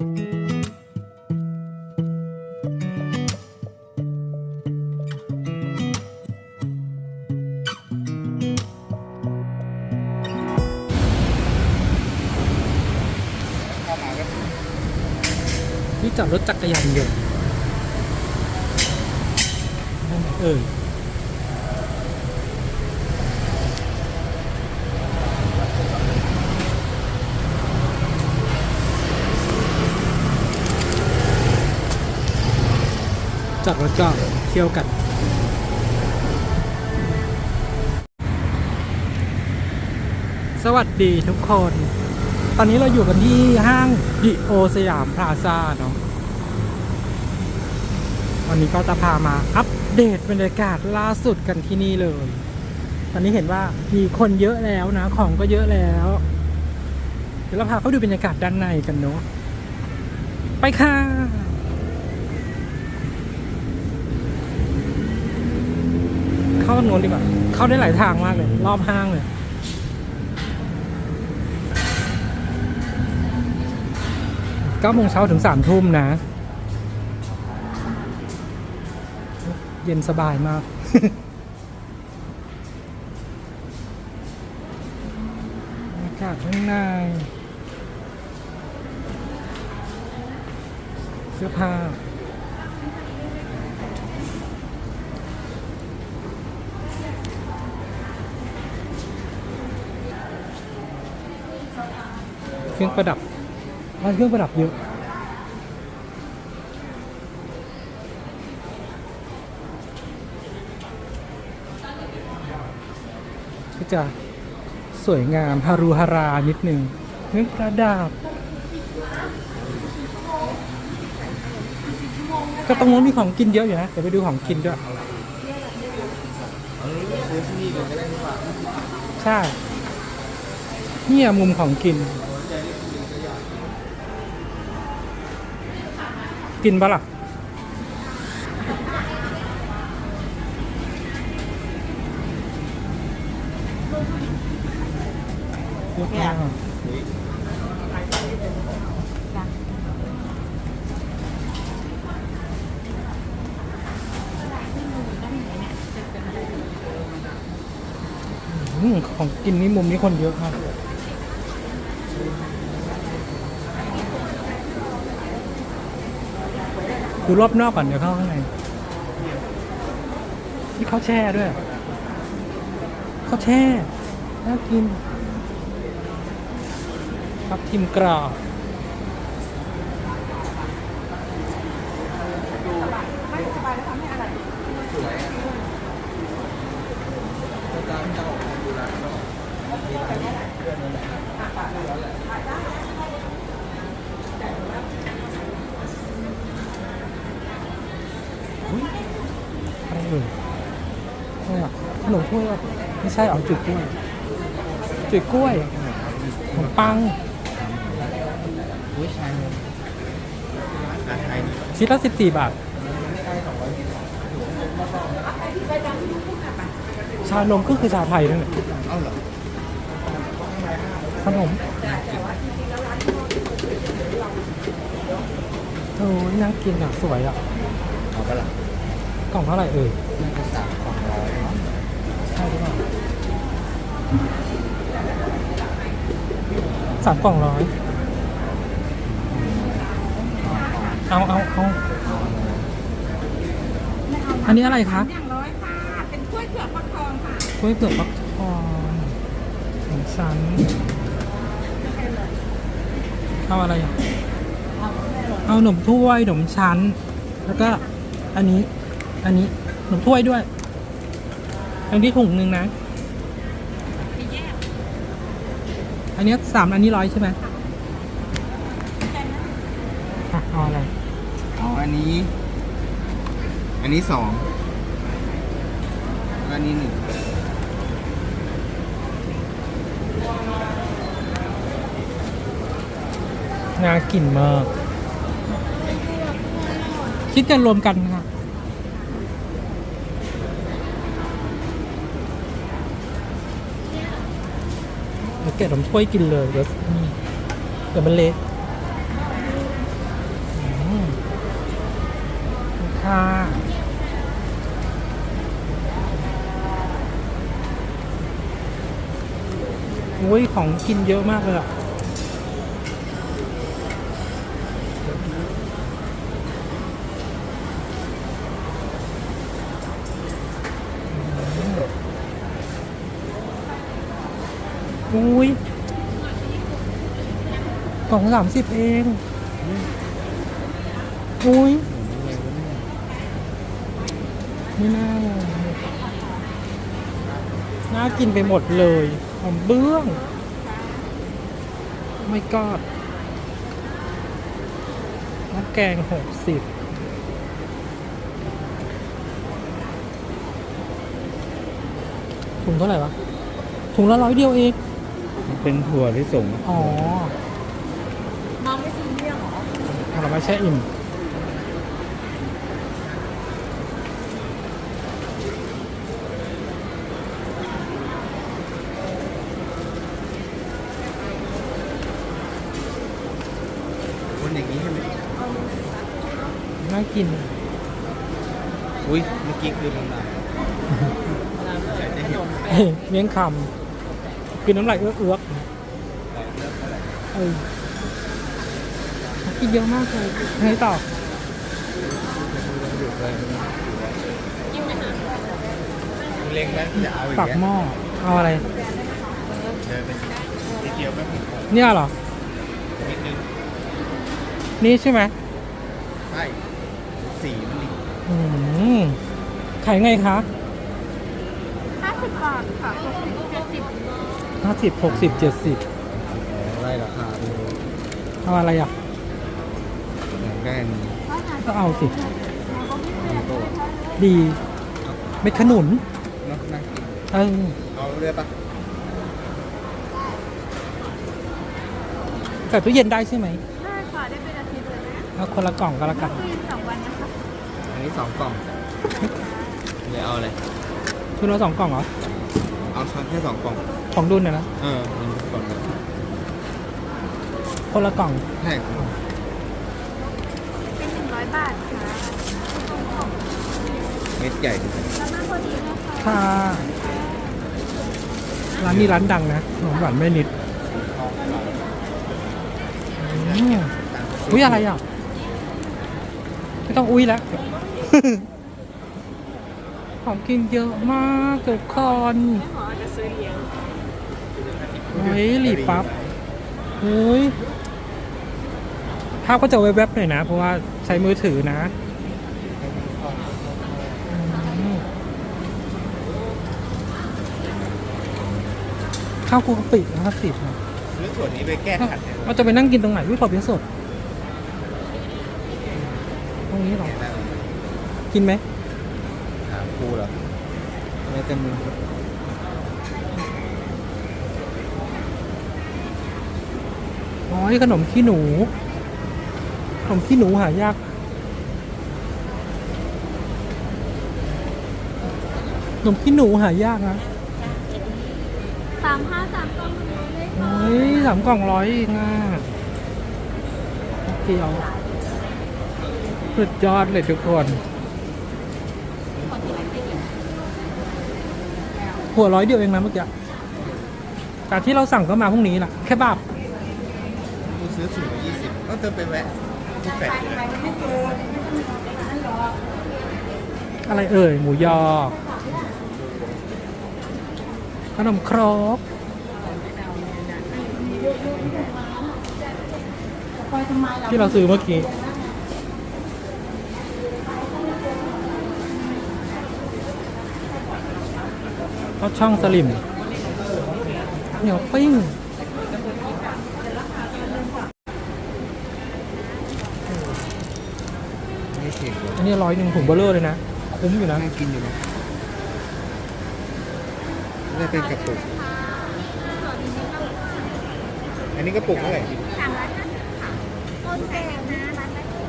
ที่จอดรถจักรยานยนต์เอ่ย อดรถก็เที่ยวกัน สวัสดีทุกคน ตอนนี้เราอยู่กันที่ห้างดิโอสยามพลาซ่าเนาะวันนี้ก็จะพามาอัปเดตบรรยากาศล่าสุดกันที่นี่เลย ตอนนี้เห็นว่ามีคนเยอะแล้วนะ ของก็เยอะแล้ว เดี๋ยวเราพาเขาดูบรรยากาศด้านในกันเนาะไปค่ะ เข้าทางโน้นดีกว่า เข้าได้หลายทางมากเลย รอบห้างเลยเก้าโมงเช้าถึงสามทุ่มนะ เย็นสบายมากบรรยากาศข้างในเสื้อผ้า รื่องประดับร้านเครื่องประดับเยอะก็จะสวยงามฮารุฮารานิดนึงเครื่องประดับก็ตรงนู้นมีของกินเยอะอยู่นะ เดี๋ยวไปดูของกินด้วยใช่ เนี่ยมุมของกิน กินปะล่ะเยอะมากอืมของกินนี่มุมนี้คนเยอะมาก ดูรอบนอกก่อนเดี๋ยวเข้าข้างในนี่เขาแช่ด้วยเขาแช่น่ากินครับทิมกรอบแล้วก็จะออกมาดูแลก็มีหลายเรื่องนั่นแหละ อะไรเอ่ยอะไรอะข นมถ้วยอะไม่ใช่เอาจุดกล้วยจุดกล้วยขนมปังอุ้ยชายเลยราคาดีชิ้นละสิบสี่บาทชานมก็คือชาไทยนั่นแหละเอ้าเหรอขนมโอ้ยน่ากินอะ สวยอะเอาปะล่ะกล่องเท่าไหร่เอ่ยน่าจะสามของร้อย ใช่หรือเปล่า สามกล่องร้อย เอาเอาเอาอันนี้อะไรคะอย่างร้อยค่ะ เป็นถ้วยเผือกฟักทองค่ะกล้วยเผือกฟักทองของฉันเอาอะไรอะเอาหนมถ้วยหนมชั้น แล้วก็อันนี้ อันนี้หนมถ้วยด้วย อันนี้ถุงหนึ่งนะ อันนี้สามอันนี้ร้อยใช่ไหมแต่นั้นอะเอาอะไรอ๋ออันนี้ อันนี้สองแล้วอันนี้หนึ่งน่ากินมาก คิดกันรวมกันค่ะ แกะลำถ้วยกินเลยเดี๋ยวเดี๋ยวมันเละค่ะอุ้ยของกินเยอะมากเลยอะ อุ้ยกล่องสามสิบเองอุ้ยไม่น่าน่ากินไปหมดเลยหอมเบื้องไม่กอดน้ำแกงหกสิบถุงเท่าไหร่วะ ถุงละร้อยเดียวเอง เป็นถั่วที่ส่งอ๋อน้องไม่ซีเรียสหรอผลไม้แช่อิ่มคนอย่างนี้ใช่ไหมน่ากิน อุ้ยเมื่อกี้คือน้ำลายอยากจะเห็นเฮ้ยเลี้ยงคำ กินน้ำลายเอื้อกเอื้อกเออกินเยอะมากเลยไงต่ออยู่เลยเล็งไหมจะเอาอีกปักแล้วหม้อเอาอะไรเดินไปนิดเดียวแป๊บนึงเนี่ยเหรอนิดนึงนี่ใช่ไหมใช่สีมันดีอืมขายไงคะห้าสิบบาทค่ะ ห้าสิบหกสิบเจ็ดสิบไล่ราคาดูเอาอะไรอะอย่างได้อันนี้ก็เอาสิมันก็ดีเม็ดขนุนเนาะน่ากินเออเอาเรือปะใส่ตู้เย็นได้ใช่ไหมได้ค่ะได้เป็นอาทิตย์เลยนะเอาคนละกล่องก็แล้วกันตู้เย็นสองวันนะคะอันนี้สองกล่องเดี๋ยวเอาอะไรชุดละสองกล่องเหรอ เอาช้อนแค่สองกล่องของดุลนะนะ เออมันกล่องเดียวคนละกล่อง ใช่เป็นหนึ่งร้อยบาทค่ะเม็ดใหญ่ดีแล้วมาพอดีเลยค่ะค่ะ ร้านนี้ร้านดังนะขนมหวานแม่นิดอืมอุ้ยอะไรอะ ไม่ต้องอุ้ยแล้ว ของกินเยอะมากทุกคนหมอจะซื้อเลี้ยงเฮ้ยหลีปั๊บเฮ้ยภาพก็จะแวบๆหน่อยนะ เพราะว่าใช้มือถือนะอืมข้าวคลุกกะปินะครับสิบนะซื้อส่วนนี้ไปแก้ขัดเนี่ยเราจะไปนั่งกินตรงไหนวิปอบเปี๊ยะสด ตรงนี้เหรอ กินไหมถามครู เหรอไม่แต่มึงอ๋อนี่ขนมขี้หนู ขนมขี้หนูหายาก ขนมขี้หนูหายากนะสามห้าสามกล่องเลยโอ้ยสามกล่องร้อยเองอะเกียวสุดยอดเลยทุกคน หัวร้อยเดียวเองนะเมื่อกี้แต่ที่เราสั่งก็มาพรุ่งนี้แหละแค่บาบกูซื้อถุงละยี่สิบก็เติมไปแวะที่แฟลตเลยอะไรเอ่ย หมูยอขนมครกที่เราซื้อเมื่อกี้ ก็ช่องสลิมเหนียวปิ้งไม่เค็มเลยอันนี้ร้อยหนึ่งถุงเบลเลอร์เลยนะ คุ้มอยู่นะน่ากินอยู่นะได้เป็นกระปุก อันนี้กระปุกเท่าไหร่ สามร้อยห้าสิบค่ะต้นแพงนะร้านละสิบ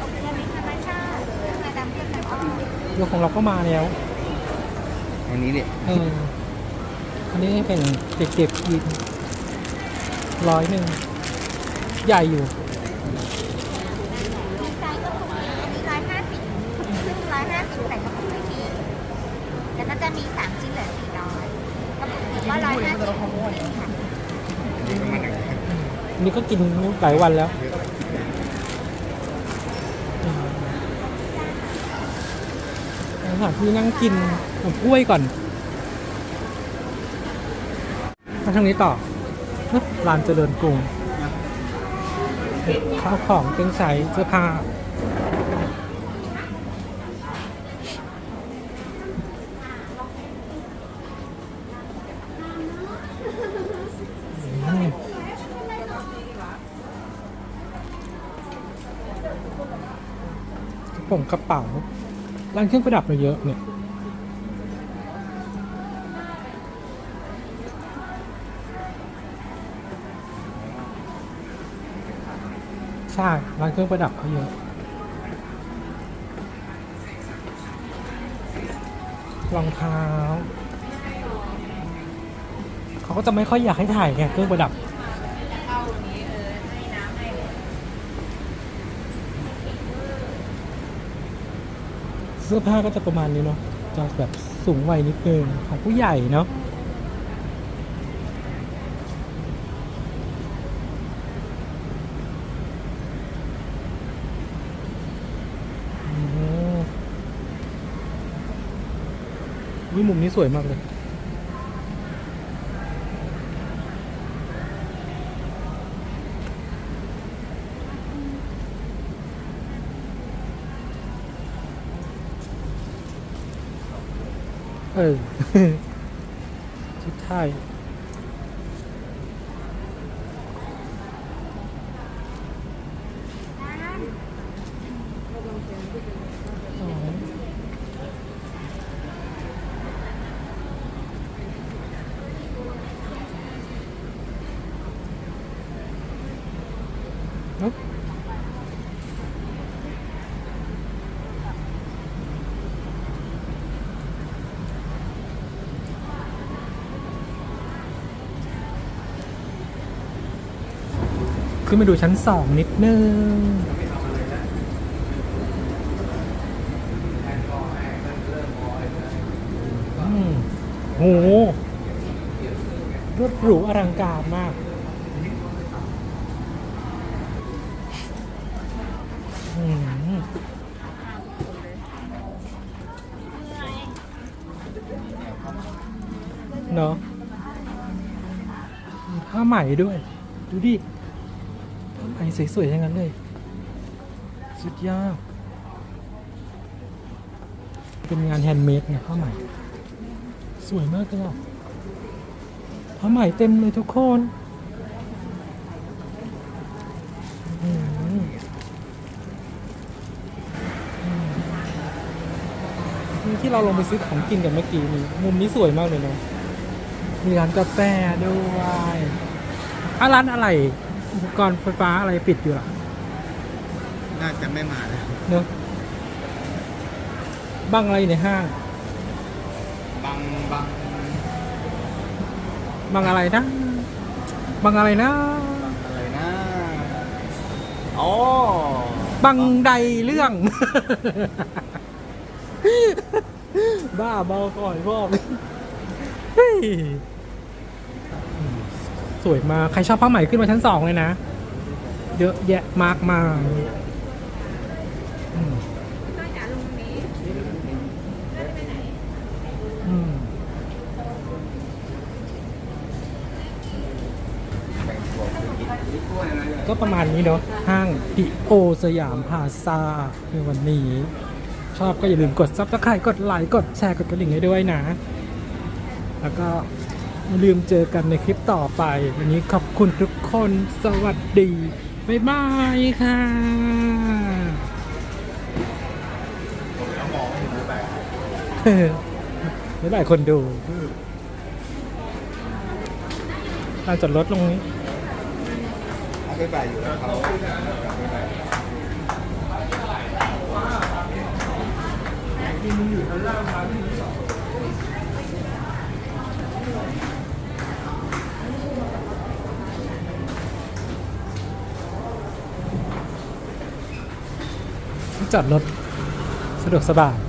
อบเกลือในธรรมชาติเครื่องดำเครื่องดำอ้อย โยกของเราก็มาแล้ว อันนี้เนี่ยเอออันนี้เป็นเด็กๆกินร้อยหนึ่ง ใหญ่อยู่ มีไซส์กระปุกนี้อันนี้ร้อยห้าสิบครึ่งร้อยห้าสิบใส่กระปุกไม่ทีแล้วก็จะมีสามชิ้นเหลือสี่ร้อยก็ร้อยห้าสิบนี่ก็กินหลายวันแล้ว สถานที่นั่งกินผมกล้วยก่อนมาทางนี้ต่อร้านเจริญกรุงข้าวของเครื่องใช้เสื้อผ้าอืมกระโปรงกระเป๋า ร้านเครื่องประดับเราเยอะเนี่ยใช่ร้านเครื่องประดับเขาเยอะรองเท้า เขาก็จะไม่ค่อยอยากให้ถ่ายไงเครื่องประดับ เสื้อผ้าก็จะประมาณนี้เนาะจะแบบสูงวัยนิดนึงของผู้ใหญ่เนาะอืมวิมุมนี้สวยมากเลย เออชุดไทยอ๋อเอ้า ขึ้นมาดูชั้นสองนิดนึงอืมโหรถหรูอลังการมากเนาะมีผ้าไหม่ด้วย ดูดิ ผ้าไหมสวยๆอย่างนั้นเลย สุดยอด เป็นงานแฮนด์เมดไงผ้าไหมสวยมากเลยอะผ้าไหมเต็มเลยทุกคนอืมอืมนี่ที่เราลงไปซื้อของกินกันเมื่อกี้นี่มุมนี้สวยมากเลยเนาะมีร้านกาแฟด้วยอะร้านอะไร อุปกรณ์ไฟฟ้าอะไรปิดอยู่ล่ะน่าจะไม่มาแล้วเนอะบ้างอะไรอยู่ในห้างบังบังบางอะไรนะบางอะไรนะ อะไรนะอ๋อบังใดเรื่อง บ้าเบาก่อนบอกเฮ้ย สวยมาก ใครชอบผ้าไหมขึ้นมาชั้นสองเลยนะ เยอะแยะมากมายก็ประมาณนี้เนาะห้างดิโอสยามพาซาในวันนี้ ชอบก็อย่าลืมกดซับสไครต์กดไลค์กดแชร์กดกระดิ่งให้ด้วยนะ แล้วก็ อย่าลืมเจอกันในคลิปต่อไป วันนี้ขอบคุณทุกคนสวัสดี บ๊ายบายค่ะบ๊ายบายคนดูลานจอดรถลงนี้เอาไปบ่ายอยู่กับเขาที่ จอดรถสะดวกสบาย